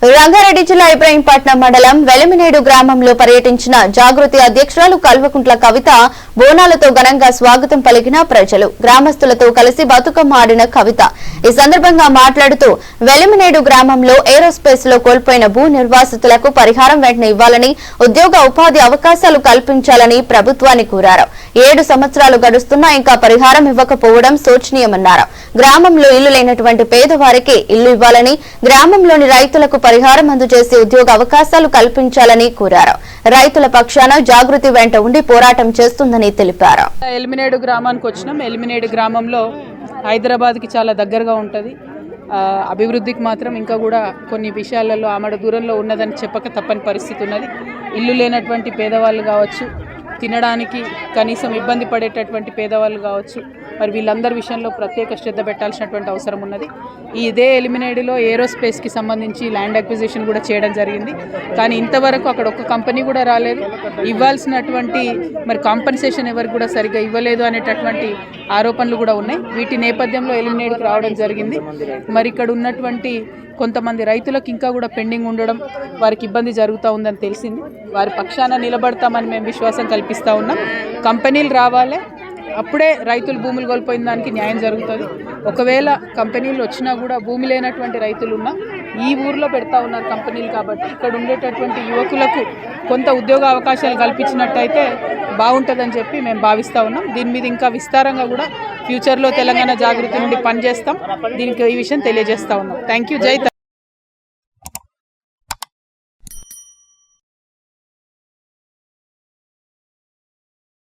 రంగారెడ్డి జిల్లా ఇబ్రాహీంపట్నం మండలం వెలిమినేడు గ్రామంలో పర్యటించిన జాగృతి అధ్యక్షురాలు కల్వకుంట్ల కవిత బోనాలతో ఘనంగా స్వాగతం పలికిన ప్రజలు. గ్రామస్తులతో కలిసి బతుకమ్మ ఆడిన కవిత. ఈ సందర్భంగా మాట్లాడుతూ వెలిమినేడు గ్రామంలో ఏరోస్పేస్లో కోల్పోయిన భూ నిర్వాసితులకు పరిహారం వెంటనే ఇవ్వాలని ఉద్యోగ ఉపాధి అవకాశాలు కల్పించాలని ప్రభుత్వాన్ని కోరారు. ఏడు సంవత్సరాలు గడుస్తున్నా ఇంకా పరిహారం ఇవ్వకపోవడం శోచనీయమన్నారు. గ్రామంలో ఇల్లు లేనటువంటి పేదవారికి ఇల్లు ఇవ్వాలని గ్రామంలోని రైతులకు పరిహారం అందజేసి ఉద్యోగ అవకాశాలు కల్పించాలని కోరారు. రైతుల పక్షాన జాగృతి వెంట ఉండి పోరాటం చేస్తుందని తెలిపారు. ఎలిమినేడు గ్రామానికి వచ్చినాం. ఎలిమినేడు గ్రామంలో హైదరాబాద్కి చాలా దగ్గరగా ఉంటుంది. అభివృద్ధికి మాత్రం ఇంకా కూడా కొన్ని విషయాలలో ఆమెడ దూరంలో ఉన్నదని చెప్పక తప్పని పరిస్థితి ఉన్నది. ఇల్లు లేనటువంటి పేదవాళ్ళు కావచ్చు తినడానికి కనీసం ఇబ్బంది పడేటటువంటి పేదవాళ్ళు కావచ్చు మరి వీళ్ళందరి విషయంలో ప్రత్యేక శ్రద్ధ పెట్టాల్సినటువంటి అవసరం ఉన్నది. ఈ ఇదే ఎలిమినేడ్లో ఏరోస్పేస్కి సంబంధించి ల్యాండ్ అక్విజిషన్ కూడా చేయడం జరిగింది. కానీ ఇంతవరకు అక్కడ ఒక్క కంపెనీ కూడా రాలేదు. ఇవ్వాల్సినటువంటి మరి కాంపన్సేషన్ ఎవరికి కూడా సరిగ్గా ఇవ్వలేదు అనేటటువంటి ఆరోపణలు కూడా ఉన్నాయి. వీటి నేపథ్యంలో ఎలిమినేట్కి రావడం జరిగింది. మరి ఇక్కడ ఉన్నటువంటి కొంతమంది రైతులకు ఇంకా కూడా పెండింగ్ ఉండడం వారికి ఇబ్బంది జరుగుతూ ఉందని తెలిసింది. వారి పక్షాన నిలబడతామని మేము విశ్వాసం కల్పిస్తూ ఉన్నాం. కంపెనీలు రావాలి. అప్పుడే రైతులు భూములు కోల్పోయిన దానికి న్యాయం జరుగుతుంది. ఒకవేళ కంపెనీలు వచ్చినా కూడా భూమి లేనటువంటి రైతులు ఉన్నా ఈ ఊర్లో పెడతా ఉన్నారు కంపెనీలు కాబట్టి ఇక్కడ ఉండేటటువంటి యువకులకు కొంత ఉద్యోగ అవకాశాలు కల్పించినట్టయితే బాగుంటుందని చెప్పి మేము భావిస్తూ ఉన్నాం. దీని మీద ఇంకా విస్తారంగా కూడా ఫ్యూచర్లో తెలంగాణ జాగృతి నుండి పనిచేస్తాం. దీనికి ఈ విషయం తెలియజేస్తా ఉన్నాం. థ్యాంక్ యూ జై